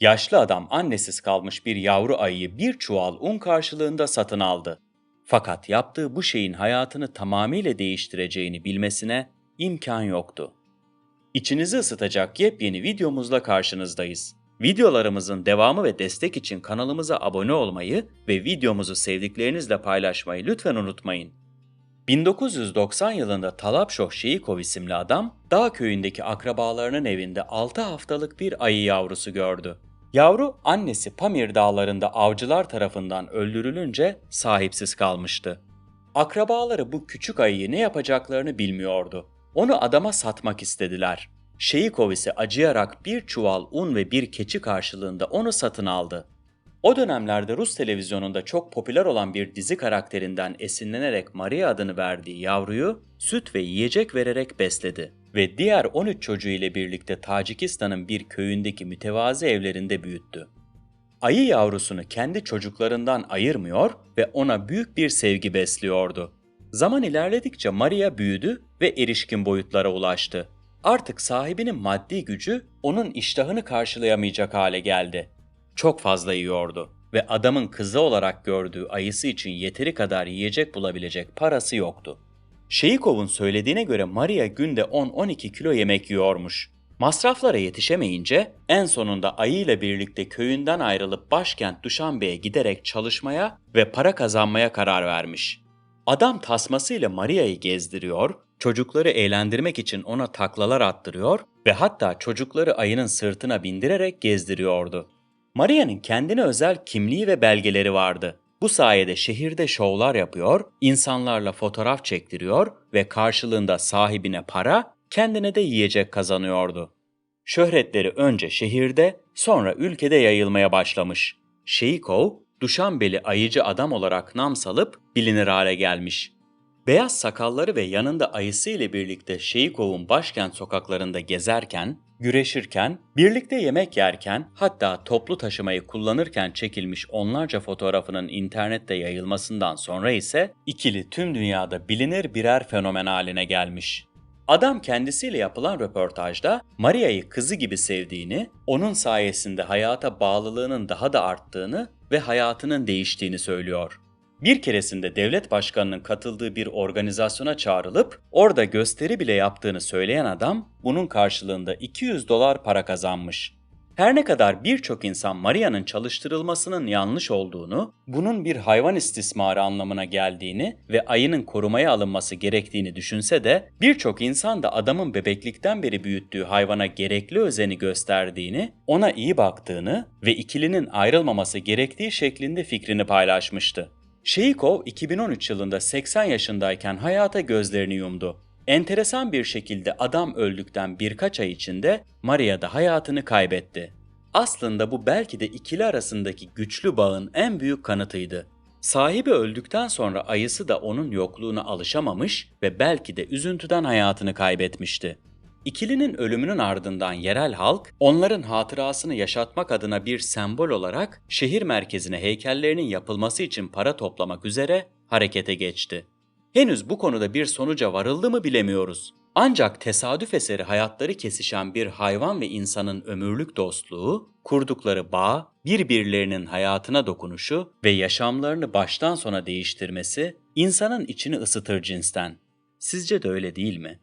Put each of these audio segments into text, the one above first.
Yaşlı adam annesiz kalmış bir yavru ayıyı bir çuval un karşılığında satın aldı. Fakat yaptığı bu şeyin hayatını tamamıyla değiştireceğini bilmesine imkan yoktu. İçinizi ısıtacak yepyeni videomuzla karşınızdayız. Videolarımızın devamı ve destek için kanalımıza abone olmayı ve videomuzu sevdiklerinizle paylaşmayı lütfen unutmayın. 1990 yılında Talapşoh Şeyikov isimli adam, dağ köyündeki akrabalarının evinde 6 haftalık bir ayı yavrusu gördü. Yavru annesi Pamir dağlarında avcılar tarafından öldürülünce sahipsiz kalmıştı. Akrabaları bu küçük ayıyı ne yapacaklarını bilmiyordu. Onu adama satmak istediler. Şeyikov ise acıyarak bir çuval un ve bir keçi karşılığında onu satın aldı. O dönemlerde Rus televizyonunda çok popüler olan bir dizi karakterinden esinlenerek Maria adını verdiği yavruyu süt ve yiyecek vererek besledi ve diğer 13 çocuğu ile birlikte Tacikistan'ın bir köyündeki mütevazi evlerinde büyüttü. Ayı yavrusunu kendi çocuklarından ayırmıyor ve ona büyük bir sevgi besliyordu. Zaman ilerledikçe Maria büyüdü ve erişkin boyutlara ulaştı. Artık sahibinin maddi gücü onun iştahını karşılayamayacak hale geldi. Çok fazla yiyordu ve adamın kızı olarak gördüğü ayısı için yeteri kadar yiyecek bulabilecek parası yoktu. Şeyikov'un söylediğine göre Maria günde 10-12 kilo yemek yiyormuş. Masraflara yetişemeyince en sonunda ayıyla birlikte köyünden ayrılıp başkent Duşanbe'ye giderek çalışmaya ve para kazanmaya karar vermiş. Adam tasmasıyla Maria'yı gezdiriyor, çocukları eğlendirmek için ona taklalar attırıyor ve hatta çocukları ayının sırtına bindirerek gezdiriyordu. Maria'nın kendine özel kimliği ve belgeleri vardı. Bu sayede şehirde şovlar yapıyor, insanlarla fotoğraf çektiriyor ve karşılığında sahibine para, kendine de yiyecek kazanıyordu. Şöhretleri önce şehirde, sonra ülkede yayılmaya başlamış. Şeyikov, Duşanbeli ayıcı adam olarak nam salıp bilinir hale gelmiş. Beyaz sakalları ve yanında ayısı ile birlikte Şeyikov'un başkent sokaklarında gezerken, güreşirken, birlikte yemek yerken, hatta toplu taşımayı kullanırken çekilmiş onlarca fotoğrafının internette yayılmasından sonra ise ikili tüm dünyada bilinir birer fenomen haline gelmiş. Adam kendisiyle yapılan röportajda Maria'yı kızı gibi sevdiğini, onun sayesinde hayata bağlılığının daha da arttığını ve hayatının değiştiğini söylüyor. Bir keresinde devlet başkanının katıldığı bir organizasyona çağrılıp orada gösteri bile yaptığını söyleyen adam bunun karşılığında 200 dolar para kazanmış. Her ne kadar birçok insan Maria'nın çalıştırılmasının yanlış olduğunu, bunun bir hayvan istismarı anlamına geldiğini ve ayının korumaya alınması gerektiğini düşünse de birçok insan da adamın bebeklikten beri büyüttüğü hayvana gerekli özeni gösterdiğini, ona iyi baktığını ve ikilinin ayrılmaması gerektiği şeklinde fikrini paylaşmıştı. Şeyikov 2013 yılında 80 yaşındayken hayata gözlerini yumdu. Enteresan bir şekilde adam öldükten birkaç ay içinde Maria da hayatını kaybetti. Aslında bu belki de ikili arasındaki güçlü bağın en büyük kanıtıydı. Sahibi öldükten sonra ayısı da onun yokluğuna alışamamış ve belki de üzüntüden hayatını kaybetmişti. İkilinin ölümünün ardından yerel halk onların hatırasını yaşatmak adına bir sembol olarak şehir merkezine heykellerinin yapılması için para toplamak üzere harekete geçti. Henüz bu konuda bir sonuca varıldı mı bilemiyoruz. Ancak tesadüf eseri hayatları kesişen bir hayvan ve insanın ömürlük dostluğu, kurdukları bağ, birbirlerinin hayatına dokunuşu ve yaşamlarını baştan sona değiştirmesi insanın içini ısıtır cinsten. Sizce de öyle değil mi?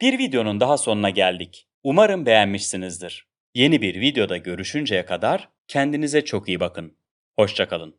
Bir videonun daha sonuna geldik. Umarım beğenmişsinizdir. Yeni bir videoda görüşünceye kadar kendinize çok iyi bakın. Hoşçakalın.